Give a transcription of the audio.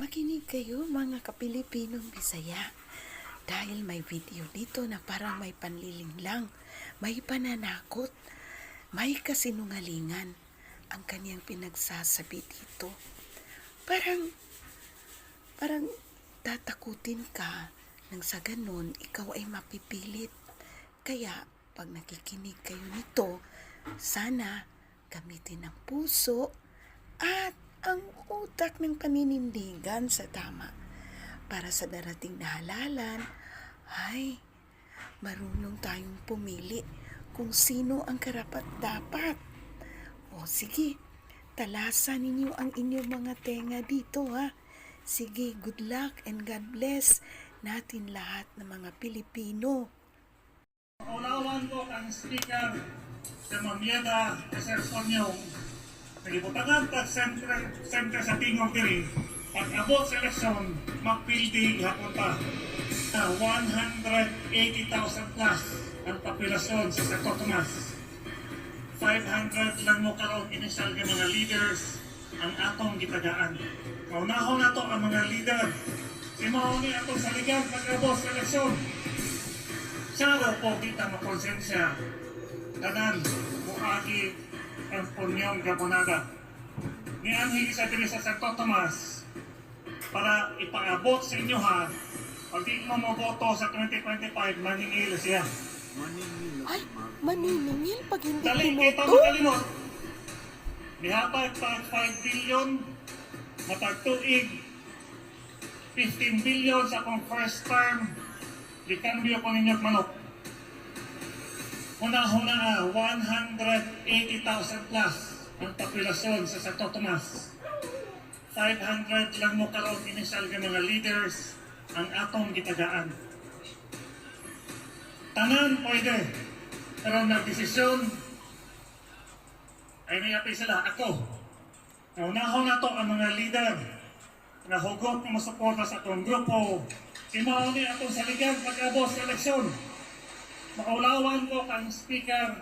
Makinig kayo mga kapilipinong Bisaya. Dahil may video dito na parang may panliling lang, may pananakot, may kasinungalingan ang kanyang pinagsasabi dito. Parang, parang tatakutin ka nang sa ganun ikaw ay mapipilit. Kaya pag nakikinig kayo nito, sana gamitin ang puso at ang utak ng paninindigan sa tama para sa darating na halalan ay marunong tayong pumili kung sino ang karapat dapat. O sige, talasan ninyo ang inyong mga tenga dito ha. Sige, good luck and God bless natin lahat ng mga Pilipino. Kaulawan ko ang speaker sa Mamieda Reserson yung nagibutangan pag sentro, sentro sa Tingog diri pag abot sa eleksyon magpildi hapon pa na 180,000 plus ang populasyon sa Santo Tomas. 500 lang mo karon initial nga mga leaders ang atong gitagaan. Kaunahon nato ang mga leader. Si Mao ni atong saligan pag abot sa eleksyon. Siya po kita makonsensya. Tanan buhagi ang punyong gaponada ni Anhil sa diri sa Santo Tomas para ipaabot sa inyo ha? Pag di mo moboto sa 2025 maningil siya. Ay, maniningil pag hindi dali kita pumoto. makalimot nihabag pa 5 billion matag tuig 15 billion sa akong first term. Likambyo ko ninyo manok. Una-una, 180,000 plus ang populasyon sa Santo Tomas. 500 lang mo karon initial nga mga leaders ang atong gitagaan. Tanan pwede. Pero nagdesisyon ay may apay sila, ako. Naunahon na to ang mga leader na hugot na masuporta sa atong grupo. Imaw ni atong saligan pag-abos eleksyon. Makaulawan ko kang speaker